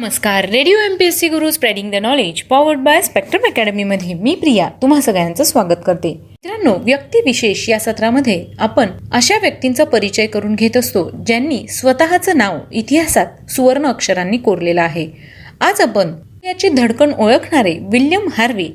नमस्कार. Radio M P S C Guru spreading the knowledge powered by spectrum अकॅडमीमध्ये मी प्रिया तुम्हा सगळ्यांचं स्वागत करते. मित्रांनो व्यक्तिविशेष या सत्रामध्ये आपण अशा व्यक्तींचा परिचय करून घेत असतो ज्यांनी स्वतःचं नाव इतिहासात सुवर्ण अक्षरांनी कोरलेलं आहे. आज आपण याची धडकण ओळखणारे विल्यम हार्वे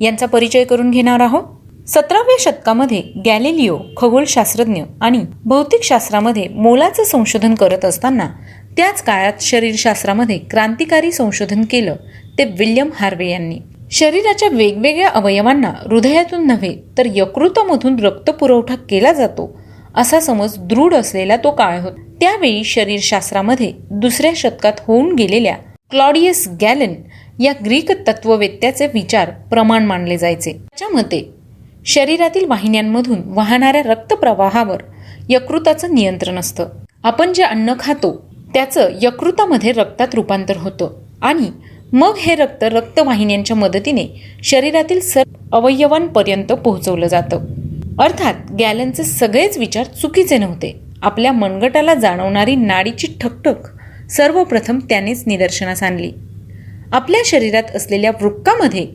यांचा परिचय करून घेणार आहोत. सतराव्या शतकामध्ये गॅलेलिओ खगोलशास्त्रज्ञ आणि भौतिकशास्त्रामध्ये मोलाचं संशोधन करत असताना त्याच काळात शरीरशास्त्रामध्ये क्रांतिकारी संशोधन केलं ते विल्यम हार्वे यांनी. शरीराच्या वेगवेगळ्या अवयवांना हृदयातून नव्हे तर यकृतामधून रक्तपुरवठा केला जातो असा समज दृढ असलेला तो काळ होता. त्यावेळी शरीरशास्त्रामध्ये दुसऱ्या शतकात होऊन गेलेल्या क्लॉडियस गॅलन या ग्रीक तत्ववेत्याचे विचार प्रमाण मानले जायचे. त्याच्या मते शरीरातील वाहिन्यांमधून वाहणाऱ्या रक्तप्रवाहावर यकृताचं नियंत्रण असतं. आपण जे अन्न खातो त्याचं यकृतामध्ये रक्तात रूपांतर होतं. आणि मग हे रक्त रक्तवाहिन्यांच्या मदतीने शरीरातील सर्व अवयवांपर्यंत पोहोचवलं जातं. अर्थात गॅलनचे सगळेच विचार चुकीचे नव्हते. आपल्या मनगटाला जाणवणारी नाडीची ठकठक सर्वप्रथम त्यानेच निदर्शनास आणली. आपल्या शरीरात असलेल्या वृक्कामध्ये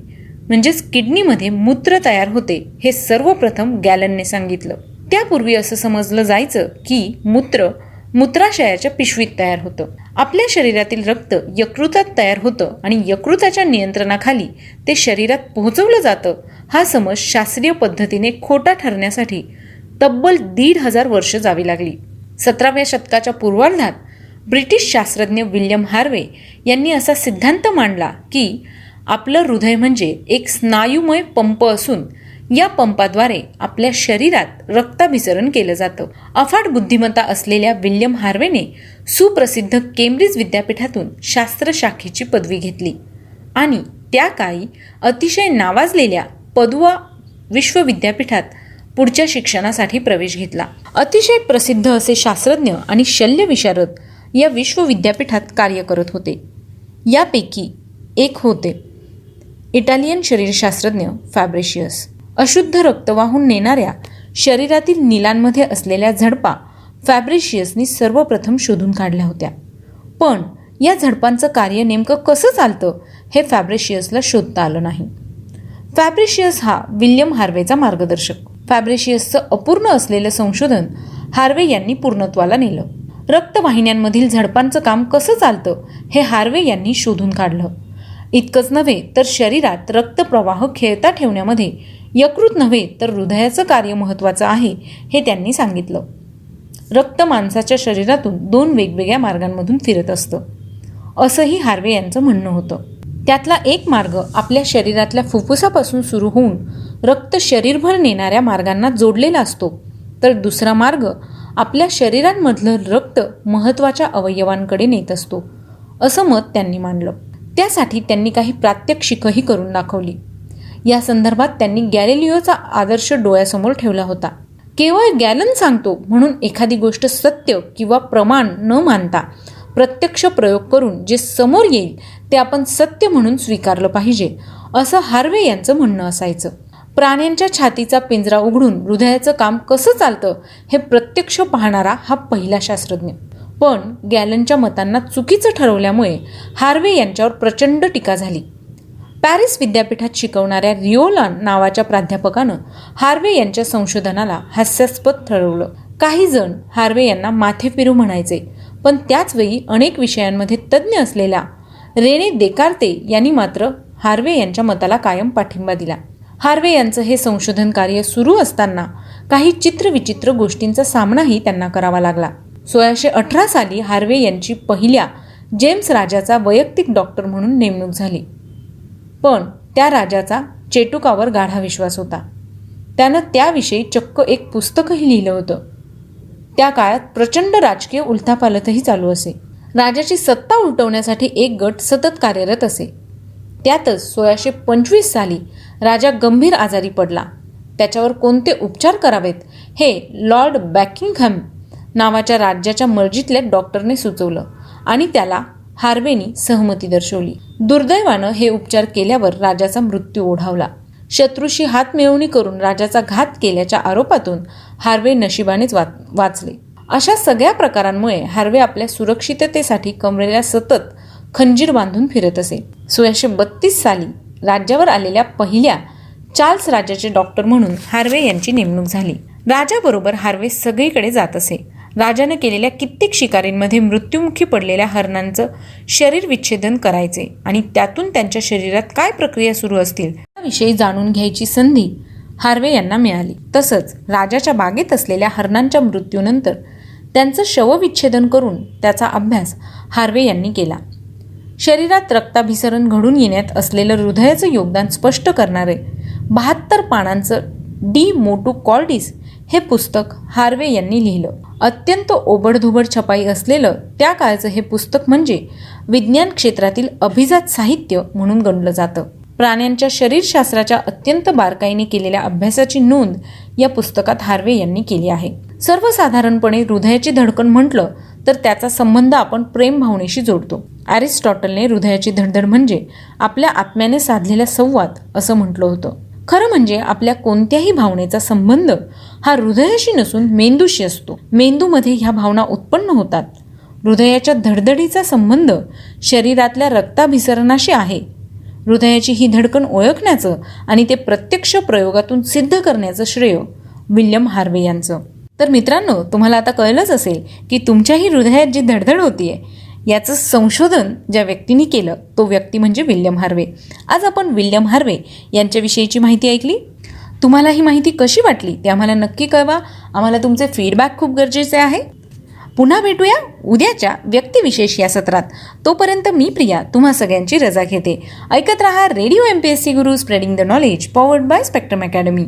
म्हणजेच किडनीमध्ये मूत्र तयार होते हे सर्वप्रथम गॅलनने सांगितलं. त्यापूर्वी असं समजलं जायचं की मूत्र मूत्राशयाच्या पिशवीत तयार होतं. आपल्या शरीरातील रक्त यकृतात तयार होतं आणि यकृताच्या नियंत्रणाखाली ते शरीरात पोहोचवलं जातं हा समज शास्त्रीय पद्धतीने खोटा ठरण्यासाठी तब्बल दीड हजार वर्ष जावी लागली. सतराव्या शतकाच्या पूर्वार्धात ब्रिटिश शास्त्रज्ञ विल्यम हार्वे यांनी असा सिद्धांत मांडला की आपलं हृदय म्हणजे एक स्नायुमय पंप असून या पंपाद्वारे आपल्या शरीरात रक्ताभिसरण केलं जातं. अफाट बुद्धिमत्ता असलेल्या विल्यम हार्वेने सुप्रसिद्ध केम्ब्रिज विद्यापीठातून शास्त्र शाखेची पदवी घेतली. आणि त्या काळी अतिशय नावाजलेल्या पदुआ विश्वविद्यापीठात पुढच्या शिक्षणासाठी प्रवेश घेतला. अतिशय प्रसिद्ध असे शास्त्रज्ञ आणि शल्यविशारद या विश्वविद्यापीठात कार्य करत होते. यापैकी एक होते. इटालियन शरीरशास्त्रज्ञ फॅब्रेशियस. अशुद्ध रक्त वाहून नेणाऱ्या शरीरातील नीलांमध्ये असलेल्या झडपा फॅब्रिशियसनी सर्वप्रथम शोधून काढल्या होत्या. पण या झडपांचं कार्य नेमकं कसं चालतं हे फॅब्रेशियसला शोधता आलं नाही. फॅब्रिशियस हा विल्यम हार्वेचा मार्गदर्शक. फॅब्रेशियसचं अपूर्ण असलेलं संशोधन हार्वे यांनी पूर्णत्वाला नेलं. रक्तवाहिन्यांमधील झडपांचं काम कसं चालतं हे हार्वे यांनी शोधून काढलं. इतकंच नव्हे तर शरीरात रक्तप्रवाह खेळता ठेवण्यामध्ये यकृत नव्हे तर हृदयाचं कार्य महत्त्वाचं आहे हे त्यांनी सांगितलं. रक्त माणसाच्या शरीरातून दोन वेगवेगळ्या मार्गांमधून फिरत असतं. असंही हार्वे यांचं म्हणणं होतं. त्यातला एक मार्ग आपल्या शरीरातल्या फुफ्फुसापासून सुरू होऊन रक्त शरीरभर नेणाऱ्या मार्गांना जोडलेला असतो तर दुसरा मार्ग आपल्या शरीरांमधलं रक्त महत्त्वाच्या अवयवांकडे नेत असतो असं मत त्यांनी मांडलं. त्यासाठी त्यांनी काही प्रात्यक्षिकही करून दाखवली. या संदर्भात त्यांनी गॅलिलिओचा आदर्श डोळ्यासमोर ठेवला होता. केवळ गॅलन सांगतो म्हणून एखादी गोष्ट सत्य किंवा प्रमाण न मानता प्रत्यक्ष प्रयोग करून जे समोर येईल ते आपण सत्य म्हणून स्वीकारलं पाहिजे असं हार्वे यांचं म्हणणं असायचं. प्राण्यांच्या छातीचा पिंजरा उघडून हृदयाचं काम कसं चालतं हे प्रत्यक्ष पाहणारा हा पहिला शास्त्रज्ञ. पण गॅलनच्या मतांना चुकीचं ठरवल्यामुळे हार्वे यांच्यावर प्रचंड टीका झाली. पॅरिस विद्यापीठात शिकवणाऱ्या रिओलान नावाच्या प्राध्यापकानं हार्वे यांच्या संशोधनाला हास्यास्पद ठरवलं. काही जण हार्वे यांना माथेफिरू म्हणायचे पण त्याचवेळी अनेक विषयांमध्ये तज्ज्ञ असलेल्या रेने देकार्ते यांनी मात्र हार्वे यांच्या मताला कायम पाठिंबा दिला. हार्वे यांचं हे संशोधन कार्य सुरू असताना काही चित्रविचित्र गोष्टींचा सामनाही त्यांना करावा लागला. सोळाशे अठरा साली हार्वे यांची पहिल्या जेम्स राजाचा वैयक्तिक डॉक्टर म्हणून नेमणूक झाली. पण त्या राजाचा चेटुकावर गाढा विश्वास होता. त्यानं त्याविषयी चक्क एक पुस्तकही लिहिलं होतं. त्या काळात प्रचंड राजकीय उलथापालथही चालू असे. राजाची सत्ता उलटवण्यासाठी एक गट सतत कार्यरत असे. त्यातच सोळाशे पंचवीस साली राजा गंभीर आजारी पडला. त्याच्यावर कोणते उपचार करावेत हे लॉर्ड बॅकिंगहॅम नावाच्या राज्याच्या मर्जीतल्या डॉक्टरने सुचवलं आणि त्याला हार्वेनी सहमती दर्शवली. दुर्दैवानं हे उपचार केल्यावर राजाचा मृत्यू ओढावला. शत्रूशी हात मिळवणी करून राजाचा घात केल्याच्या आरोपातून हार्वे नशिबानेच वाचले. अशा सगळ्या प्रकारांमुळे हार्वे आपल्या सुरक्षिततेसाठी कमरेला सतत खंजीर बांधून फिरत असे. सोळाशे बत्तीस साली राज्यावर आलेल्या पहिल्या चार्ल्स राजाचे डॉक्टर म्हणून हार्वे यांची नेमणूक झाली. राजाबरोबर हार्वे सगळीकडे जात असे. राजानं केलेल्या कित्येक शिकारींमध्ये मृत्युमुखी पडलेल्या हरणांचं शरीर विच्छेदन करायचे आणि त्यातून त्यांच्या शरीरात काय प्रक्रिया सुरू असतील याविषयी जाणून घ्यायची संधी हार्वे यांना मिळाली. तसंच राजाच्या बागेत असलेल्या हरणांच्या मृत्यूनंतर त्यांचं शवविच्छेदन करून त्याचा अभ्यास हार्वे यांनी केला. शरीरात रक्ताभिसरण घडून येण्यात असलेलं हृदयाचं योगदान स्पष्ट करणारे बहात्तर पानांचं डी मोटू कॉर्डिस हे पुस्तक हार्वे यांनी लिहिलं. अत्यंत ओबडधोबड छपाई असलेलं त्या काळचं हे पुस्तक म्हणजे विज्ञान क्षेत्रातील अभिजात साहित्य म्हणून गणलं जातं. प्राण्यांच्या शरीरशास्त्राच्या अत्यंत बारकाईने केलेल्या अभ्यासाची नोंद या पुस्तकात हार्वे यांनी केली आहे. सर्वसाधारणपणे हृदयाची धडकण म्हटलं तर त्याचा संबंध आपण प्रेम भावनेशी जोडतो. ॲरिस्टॉटलने हृदयाची धडधड म्हणजे आपल्या आत्म्याने साधलेला संवाद असं म्हटलं होतं. खरं म्हणजे आपल्या कोणत्याही भावनेचा संबंध हा हृदयाशी नसून मेंदूशी असतो. मेंदूमध्ये ह्या भावना उत्पन्न होतात. हृदयाच्या धडधडीचा संबंध शरीरातल्या रक्ताभिसरणाशी आहे. हृदयाची ही धडकन ओळखण्याचं आणि ते प्रत्यक्ष प्रयोगातून सिद्ध करण्याचं श्रेय विल्यम हार्वे यांचं. तर मित्रांनो तुम्हाला आता कळलंच असेल की तुमच्याही हृदयात जी धडधड होतीये याचं संशोधन ज्या व्यक्तीने केलं तो व्यक्ती म्हणजे विल्यम हार्वे. आज आपण विल्यम हार्वे यांच्याविषयीची माहिती ऐकली? तुम्हाला ही माहिती कशी वाटली? ते आम्हाला नक्की कळवा. आम्हाला तुमचे फीडबॅक खूप गरजेचे आहे. पुन्हा भेटूया उद्याच्या व्यक्तिविशेष या सत्रात. तोपर्यंत मी प्रिया तुम्हा सगळ्यांची रजा घेते. ऐकत रहा radio M P S C Guru spreading the knowledge powered by spectrum academy